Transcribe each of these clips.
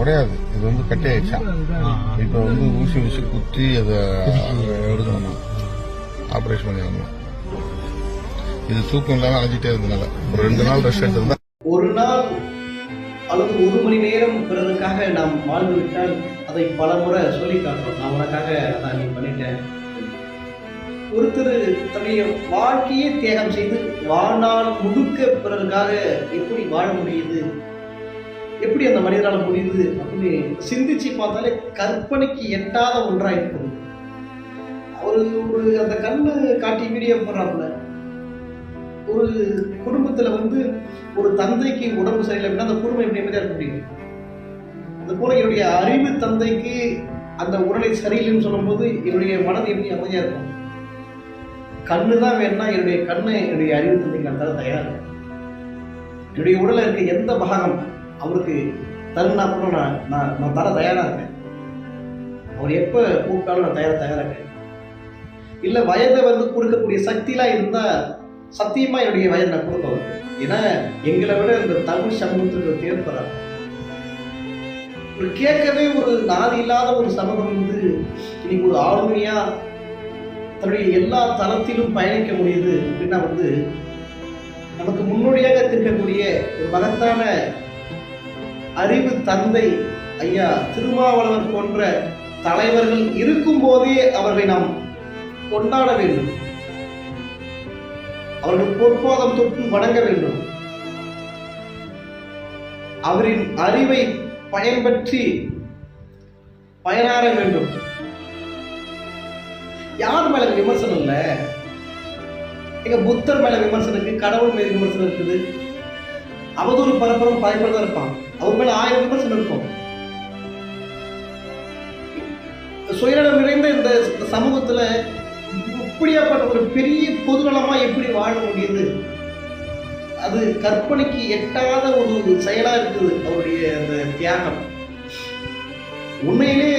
உடையாது. இது வந்து கட்டி ஆயிடுச்சா இப்போ வந்து ஊசி ஊசி குத்தி அதை எடுக்கணுமா? ஆப்ரேஷன் பண்ணிடணும்? இது தூக்கம் இல்லாமல் அலைஞ்சிட்டே இருந்தனால ஒரு ரெண்டு நாள் ரெஸ்ட் எடுத்திருந்தா ஒரு நாள் அல்லது ஒரு மணி நேரம் பிறருக்காக நாம் வாழ்ந்து விட்டால் அதை பல முறை சொல்லி காட்டுறோம். நான் உனக்காக அதான் நீ பண்ணிட்டேன். ஒருத்தர் தன்னுடைய வாழ்க்கையே தியாகம் செய்து வாழ்நாள் முழுக்க பிறருக்காக எப்படி வாழ முடியுது? எப்படி அந்த மனிதரால் முடியுது அப்படின்னு சிந்திச்சு பார்த்தாலே கற்பனைக்கு எட்டாத ஒன்றாக இருக்கும். ஒரு ஒரு அந்த கண்ணு காட்டி வீடியோ போடுறாப்புல. ஒரு குடும்பத்தில் வந்து ஒரு தந்தைக்கு உடம்பு சரியில்லை அப்படின்னா அந்த குடும்பம் எப்படி நிம்மதியா இருக்க முடியும்? அது போல என்னுடைய அறிவு தந்தைக்கு அந்த உடலை சரியில்லைன்னு சொல்லும்போது என்னுடைய மனது எப்படி அமைதியாக இருக்கும்? கண்ணு தான் வேணா என்னுடைய கண்ணை என்னுடைய அறிவு தந்தைக்கு நான் தர தயாரா என்னுடைய உடலில் இருக்க எந்த பாகம் அவருக்கு தருணா கூட நான் நான் நான் தர தயாரா இருக்கேன். அவர் எப்ப கூப்பிட்டாலும் நான் தயாராக தயாராக இருக்கேன். இல்லை வயதை வந்து கொடுக்கக்கூடிய சக்திலாம் இருந்தா சத்தியமாக என்னுடைய வயதை நான் கொடுக்க அவருக்கு. ஏன்னா எங்களை விட இந்த தமிழ் சமூகத்துக்கு தேவைப்படுறாங்க ஒரு கேட்கவே ஒரு நாதி இல்லாத ஒரு சமூகம் வந்து இன்னைக்கு ஒரு ஆளுமையா தன்னுடைய எல்லா தளத்திலும் பயணிக்க முடியுது அப்படின்னா வந்து நமக்கு முன்னோடியாக இருக்கக்கூடிய ஒரு மகத்தான அறிவு தந்தை ஐயா திருமாவளவர் போன்ற தலைவர்கள் இருக்கும் போதே அவர்களை நாம் கொண்டாட வேண்டும். அவர்கள் பொற்பாதம் தொட்டு வணங்க வேண்டும். அவரின் அறிவை பயன்பற்றி பயனாற வேண்டும். யார் மேல விமர்சனம் இல்ல? எங்க புத்தர் மேல விமர்சனம் இருக்கு கடவுள் மேல விமர்சனம் இருக்குது. அவதூறு பரப்பரம் தான் இருப்பான். அவர் மேல ஆயிரம் விமர்சனம் இருக்கும். சுயநலம் நிறைந்த இந்த சமூகத்துல இப்படியாப்பட்ட ஒரு பெரிய பொதுநலமா எப்படி வாழ முடியுது? அது கற்பனைக்கு எட்டாத ஒரு செயலா இருக்குது அவருடைய அந்த தியாகம். உண்மையிலே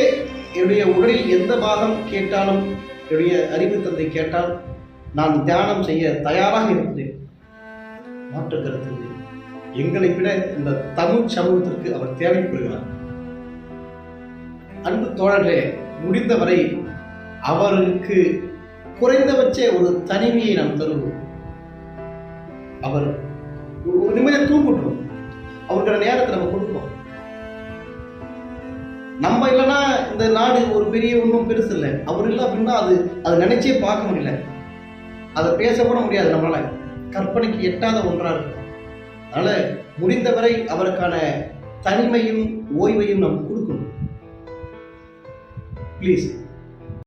என்னுடைய உடலில் எந்த பாகம் கேட்டாலும் என்னுடைய அறிவு தந்தை கேட்டால் நான் தியானம் செய்ய தயாராக இருக்கிறேன் மாற்று கருத்து இல்லை. எங்களை விட இந்த தமிழ் சமூகத்திற்கு அவர் தேவைப்படுகிறார் அன்பு தோழர்களே முடிந்தவரை அவருக்கு குறைந்தபட்ச ஒரு தனிமையை நாம் தருவோம். அவர் ஒரு நிமிடம் தூங்கட்டும். அவருக்கான நேரத்தை நம்ம கொடுப்போம். நம்ம இல்லைன்னா இந்த நாடு ஒரு பெரிய ஒன்றும் பெருசு இல்லை. அவர் இல்லை அப்படின்னா அது அதை நினைச்சே பார்க்க முடியல. அதை பேச கூட முடியாது நம்மளால. கற்பனைக்கு எட்டாத ஒன்றா இருக்கும். அதனால முடிந்தவரை அவருக்கான தனிமையும் ஓய்வையும் நாம் கொடுக்கணும். ப்ளீஸ்